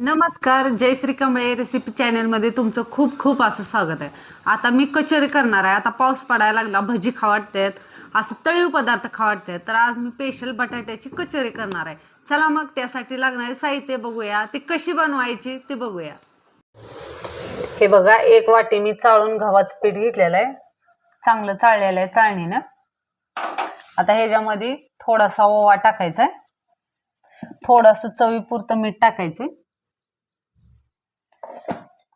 नमस्कार जय श्री कमळे रेसिपी चॅनलमध्ये तुमचं खूप खूप असं स्वागत आहे. आता मी कचोरी करणार आहे. आता पाऊस पडायला लागला भजी खावाटतात असं तळीव पदार्थ खावाटतात तर आज मी स्पेशल बटाट्याची कचोरी करणार आहे. चला मग त्यासाठी लागणारे साहित्य बघूया. ती कशी बनवायची ते बघूया. हे बघा एक वाटी मी चाळून गव्हाचं पीठ घेतलेलं आहे. चांगलं चाळलेलं आहे चाळणीनं. आता ह्याच्यामध्ये थोडासा ओवा टाकायचा आहे. थोडंसं चवीपुरतं मीठ टाकायचं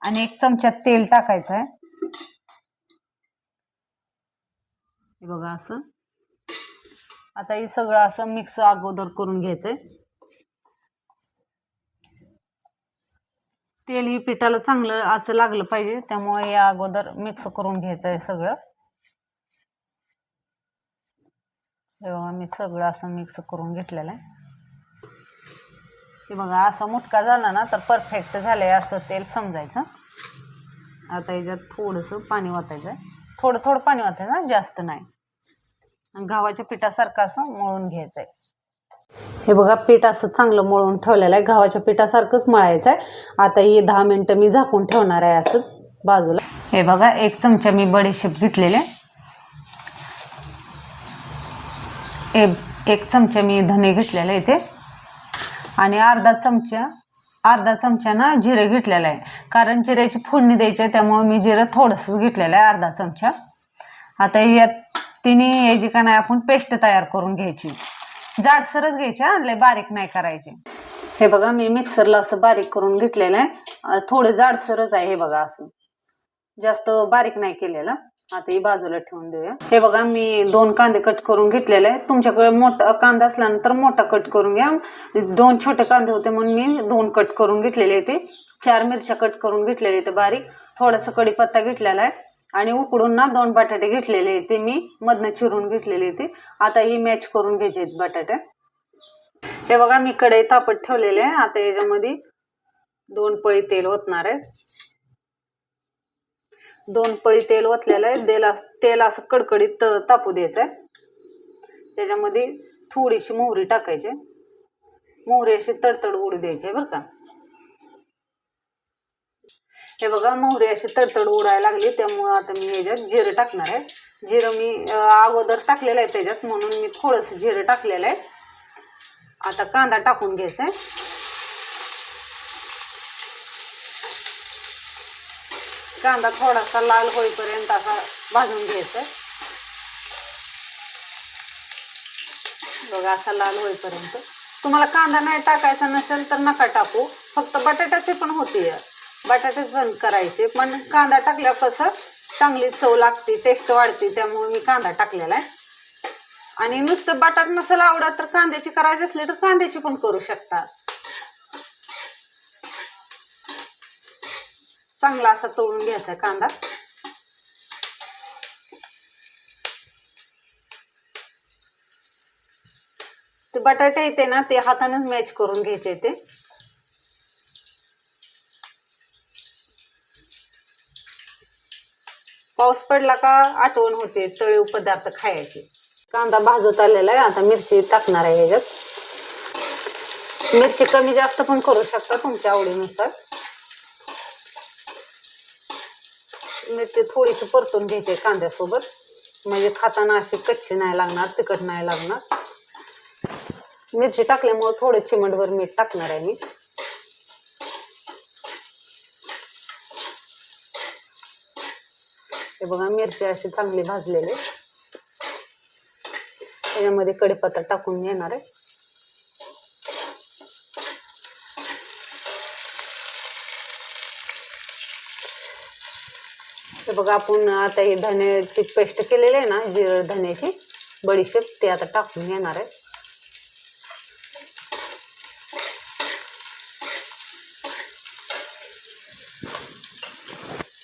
आणि एक चमचा तेल टाकायचं आहे बघा असं. आता हे सगळं असं मिक्स अगोदर करून घ्यायचंय. तेल ही पिठाला चांगलं असं लागलं पाहिजे त्यामुळे या अगोदर मिक्स करून घ्यायचं आहे सगळं. हे बघा मी सगळं असं मिक्स करून घेतलेलं आहे. हे बघा असा मुटका झाला ना तर परफेक्ट झालं आहे असं तेल समजायचं. आता याच्यात थोडंसं पाणी वाचायचं आहे थोडं थोडं पाणी वाचायचं ना जास्त नाही. गव्हाच्या पिठासारखं असं मळून घ्यायचं आहे हे बघा पीठ असं चांगलं मळून ठेवलेलं आहे. गव्हाच्या पिठासारखंच मळायचं आहे आता हे दहा मिनटं मी झाकून ठेवणार आहे असंच बाजूला. हे बघा एक चमचा मी बडीशेप घेतलेले एक एक चमचा मी धने घेतलेला इथे. आणि अर्धा चमचा अर्धा चमचा ना जिरे घेतलेला आहे. कारण जिऱ्याची फोडणी द्यायची आहे त्यामुळे मी जिरं थोडंसं घेतलेलं आहे अर्धा चमचा. आता या तिन्ही याची का नाही आपण पेस्ट तयार करून घ्यायची. जाडसरच घ्यायची आणले बारीक नाही करायची. हे बघा मी मिक्सरला असं बारीक करून घेतलेलं आहे. थोडं जाडसरच आहे हे बघा असं. जास्त बारीक नाही केलेलं. आता ही बाजूला ठेवून देऊया. हे बघा मी दोन कांदे कट करून घेतलेले आहे तुमच्याकडे मोठा कांदा असल्यानंतर मोठा कट करून घ्या. दोन छोटे कांदे होते म्हणून मी दोन कट करून घेतलेले ते चार मिरच्या कट करून घेतलेले आहेत बारीक. थोडासा कढीपत्ता घेतलेला आहे. आणि उकडून ना दोन बटाटे घेतलेले ते मी मधनं चिरून घेतलेले ते आता ही मॅच करून घ्यायचे आहेत बटाटे. हे बघा मी कढई तापत ठेवलेले आहे. आता याच्यामध्ये दोन पळी तेल ओतणार आहे. दोन पळी तेल ओतलेलं आहे. तेल तेल असं कडकडीत त- तापू द्यायचं आहे त्याच्यामध्ये थोडीशी मोहरी टाकायची. मोहरी अशी तडतड उडू द्यायची आहे बरं का. हे बघा मोहरी अशी तडतड उडायला लागली. त्यामुळं आता मी याच्यात जिरं टाकणार आहे. जिरं मी अगोदर टाकलेलं आहे त्याच्यात. म्हणून मी थोडंसं जिरं टाकलेलं आहे. आता कांदा टाकून घ्यायचा आहे कांदा थोडासा लाल होईपर्यंत असा भाजून घ्यायचा बघा असा लाल होईपर्यंत. तुम्हाला कांदा नाही टाकायचा नसेल तर नका टाकू. फक्त बटाट्याचे पण होते. बटाटे बंद करायचे पण कांदा टाकल्यावर कसं चांगली चव लागते टेस्ट वाढते त्यामुळे मी कांदा टाकलेला आहे. आणि नुसतं बटाट नसेल आवडत तर कांद्याची करायची असली तर कांद्याची पण करू शकता. चांगला असा तळून घ्यायचा कांदा. ते बटाटे येते ना ते हातानेच मॅच करून घ्यायचे ते. पाऊस पडला का आठवण होते तळीव पदार्थ खायचे. कांदा भाजत आलेला आहे आता मिरची टाकणार आहे ह्याच्यात. मिरची कमी जास्त पण करू शकता तुमच्या आवडीनुसार. मिरची थोडीशी परतून घ्यायची कांद्यासोबत. म्हणजे खाताना अशी कच्ची नाही लागणार तिखट नाही लागणार. मिरची टाकल्यामुळे थोडं चिमटभर मीठ टाकणार आहे मी. हे बघा मिरची अशी चांगली भाजलेली त्याच्यामध्ये कडीपत्ता टाकून घेणार आहे. हे बघा आपण आता हे धन्याची पेस्ट केलेली आहे ना जिरं धन्याची बडीशेप ते आता टाकून घेणार आहे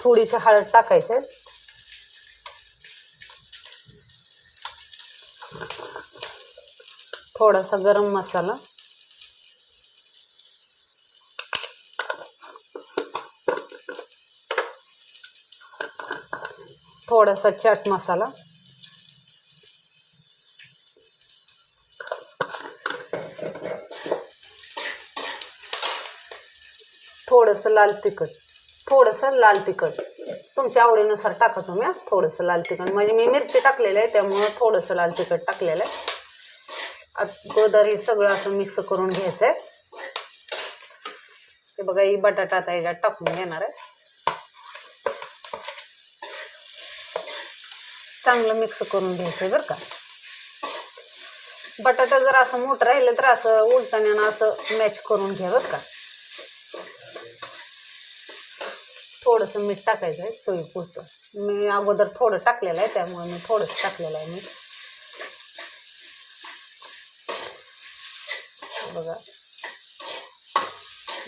थोडीशी हळद टाकायची आहे. थोडासा गरम मसाला थोडासा चाट मसाला. थोडंसं लाल तिखट. थोडंसं लाल तिखट. तुमच्या आवडीनुसार टाका तुम्ही हा. थोडंसं लाल तिखट. म्हणजे मी मिरची टाकलेलं आहे त्यामुळं थोडंसं लाल तिखट टाकलेलं आहे. अगोदर हे सगळं असं मिक्स करून घ्यायचं आहे हे बघा ही बटाटा आता याच्यात टाकून घेणार आहे. चांगलं मिक्स करून घ्यायचं आहे बरं का. बटाटा जर असं मोठं राहिलं तर असं उलटण्यानं असं मॅच करून घ्या बरं का. थोडंसं मीठ टाकायचं आहे चवीपुरतं. मी अगोदर थोडं टाकलेलं आहे त्यामुळे मी थोडंसं टाकलेलं आहे मीठ. बघा.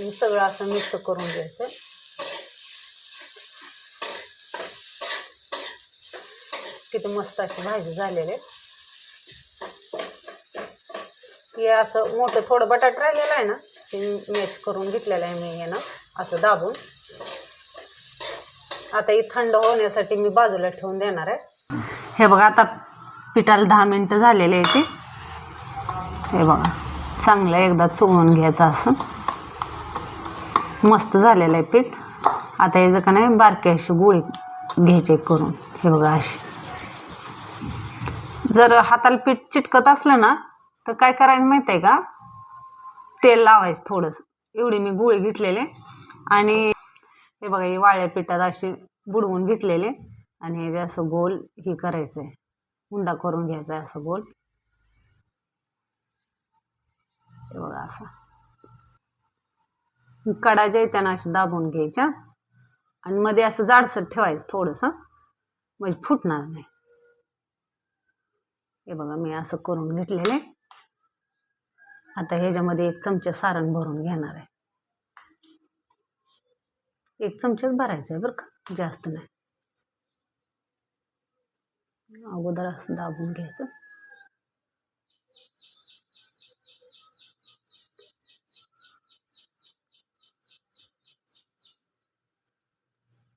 मी सगळं असं मिक्स करून घ्यायचं किती मस्त अशी भाजी झालेली आहे. हे असं मोठं थोडं बटाट राहिलेलं आहे ना ते मॅश करून घेतलेलं आहे मी यानं असं दाबून. आता ही थंड होण्यासाठी मी बाजूला ठेवून देणार आहे. हे बघा आता पिठाला दहा मिनटं झालेले आहे ते. हे बघा चांगलं एकदा चोळून घ्यायचं असं. मस्त झालेलं आहे पीठ. आता याचं का नाही बारकी अशी गोळी घ्यायची करून. हे बघा अशी. जर हाताला पीठ चिटकत असलं ना तर काय करायचं माहिती आहे का? तेल लावायचं थोडंसं. एवढी मी गुळे घेतलेले. आणि हे बघा हे वाळ्या पिठात अशी बुडवून घेतलेले. आणि हे जे असं गोल हे करायचं आहे हुंडा करून घ्यायचा आहे असं गोल. हे बघा असं. कडा ज्या आहेत त्यांना अशा दाबून घ्यायच्या. आणि मध्ये असं जाडसर ठेवायचं थोडंसं. म्हणजे फुटणार नाही. हे बघा मी असं करून घेतलेलं. आहे आता ह्याच्यामध्ये एक चमचा सारण भरून घेणार आहे. एक चमचाच भरायचं आहे बरं का जास्त नाही. अगोदर असं दाबून घ्यायचं.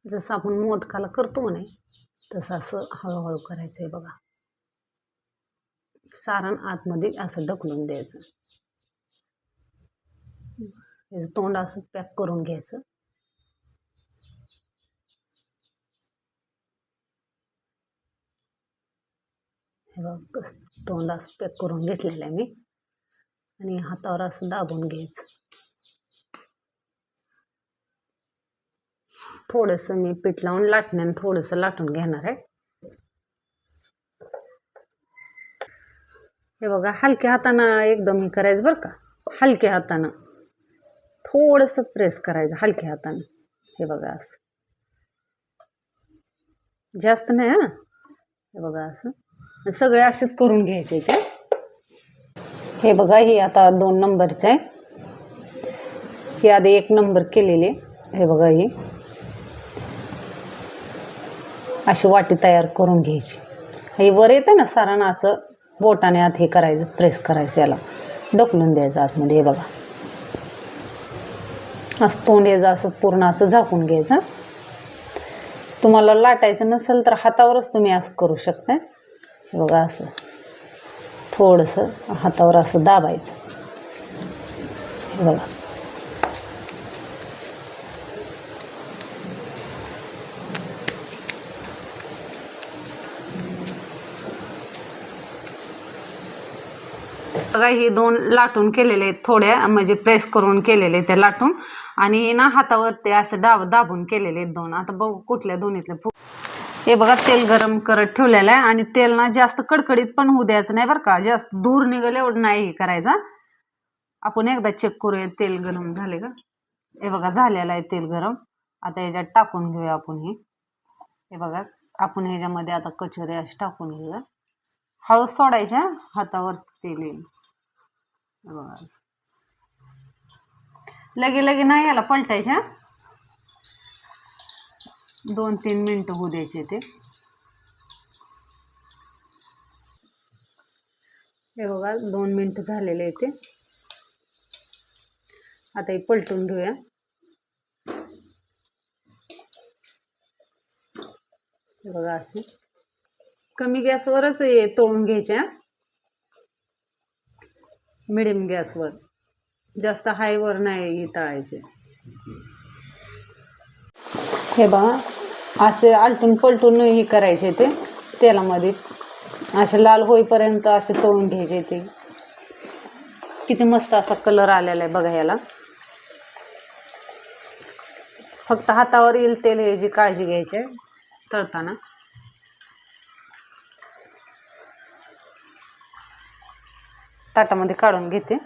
जसं आपण मोदकाला करतो म्हणे तसं असं हळूहळू करायचं आहे बघा. सारण आतमध्ये असं ढकलून द्यायचं. याचं तोंड असं पॅक करून घ्यायचं. हे बघ तोंड असं पॅक करून घेतलेलं आहे मी. आणि हातावर असं दाबून घ्यायचं. थोडंसं मी पीठ लावून लाटण्यानं थोडंसं लाटून घेणार आहे. हे बघा हलक्या हातानं एकदम हे करायचं बरं का. हलक्या हातानं. थोडंसं प्रेस करायचं हलक्या हातानं. हे बघा असं. जास्त नाही हां? हे बघा असं. सगळे असेच करून घ्यायचे ते हे बघा हे आता दोन नंबरचं आहे. ही आधी एक नंबर केलेले. हे बघा हे. अशी वाटी तयार करून घ्यायची. हे वर येतं ना सारण असं? बोटाने आत हे करायचं प्रेस करायचं याला. ढकलून द्यायचं आतमध्ये हे बघा. असं तोंड यायचं असं पूर्ण असं झाकून घ्यायचं. तुम्हाला लाटायचं नसेल तर हातावरच तुम्ही असं करू शकता बघा असं. थोडंसं हातावर असं दाबायचं. बघा. बघा हे दोन लाटून केलेले आहेत थोड्या म्हणजे प्रेस करून केलेले ते लाटून. आणि हे ना हातावर ते असं दाब दाबून केलेले आहेत दोन. आता बघू कुठल्या दोन्हीतले हे बघा तेल गरम करत ठेवलेलं आहे. आणि तेल ना जास्त कडकडीत पण होऊ द्यायचं नाही बरं का. जास्त दूर निघेल एवढं नाही हे आपण एकदा चेक करूया तेल गरम झाले का? हे बघा झालेलं आहे तेल गरम. आता याच्यात टाकून घेऊया आपण हे. हे बघा आपण ह्याच्यामध्ये आता कचोरी अशी टाकून घेऊया. हळू सोडायच्या हातावर तेल येईल. बघा लगे लगे नाही याला पलटायच्या? दोन तीन मिनटं होऊ द्यायचे ते. हे बघा दोन मिनटं झालेले आहे ते. आता हे पलटून घेऊया. हे बघा असे. कमी गॅसवरच हे तळून घ्यायचे मिडियम गॅसवर. जास्त हायवर नाही तळायचे. हे बघा असे आलटून पलटून हे करायचे ते तेलामध्ये. असे लाल होईपर्यंत असे तळून घ्यायचे ते. किती मस्त असा कलर आलेला आहे बघा याला. फक्त हातावर येईल तेल ह्याची काळजी घ्यायची आहे तळताना. ताटामध्ये काढून घेते.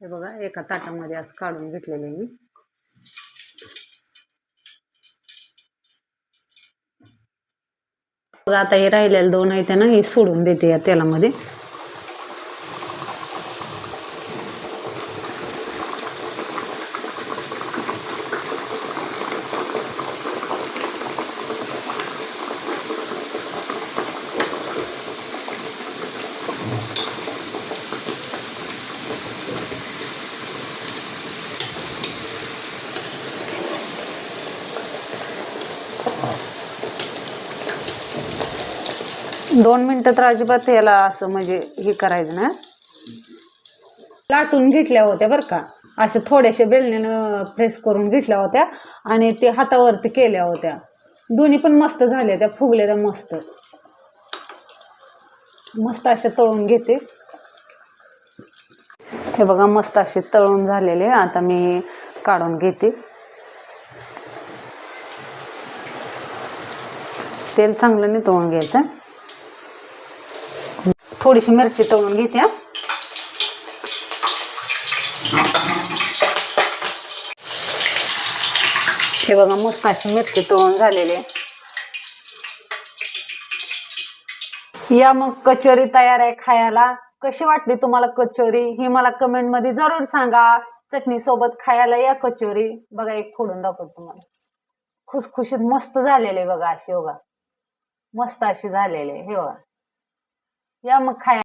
हे बघा एका ताटामध्ये असं काढून घेतलेले मी. बघा आता हे राहिलेले दोन आहेत ना हे सोडून देते या तेलामध्ये. दोन मिनटं तर अजिबात याला असं म्हणजे हे करायचं ना लाटून घेतल्या होत्या बरं का. अशा थोड्याशा बेलण्यानं प्रेस करून घेतल्या होत्या आणि ते हातावरती केल्या होत्या. दोन्ही पण मस्त झाल्या त्या फुगल्या त्या मस्त. मस्त अशा तळून घेते. हे बघा मस्त असे तळून झालेले. आता मी काढून घेते. तेल चांगलं नाही तळून घ्यायचं. थोडीशी मिरची तळून घेते. हे बघा मस्त अशी मिरची तळून झालेली या मग कचोरी तयार आहे खायला. कशी वाटली तुम्हाला कचोरी? ही मला कमेंटमध्ये जरूर सांगा. चटणी सोबत खायला या कचोरी. बघा एक फोडून दाखवतो तुम्हाला. खुसखुशीत मस्त झालेले बघा अशी बघा. मस्त अशी झालेली आहे हे बघा. या मग खाया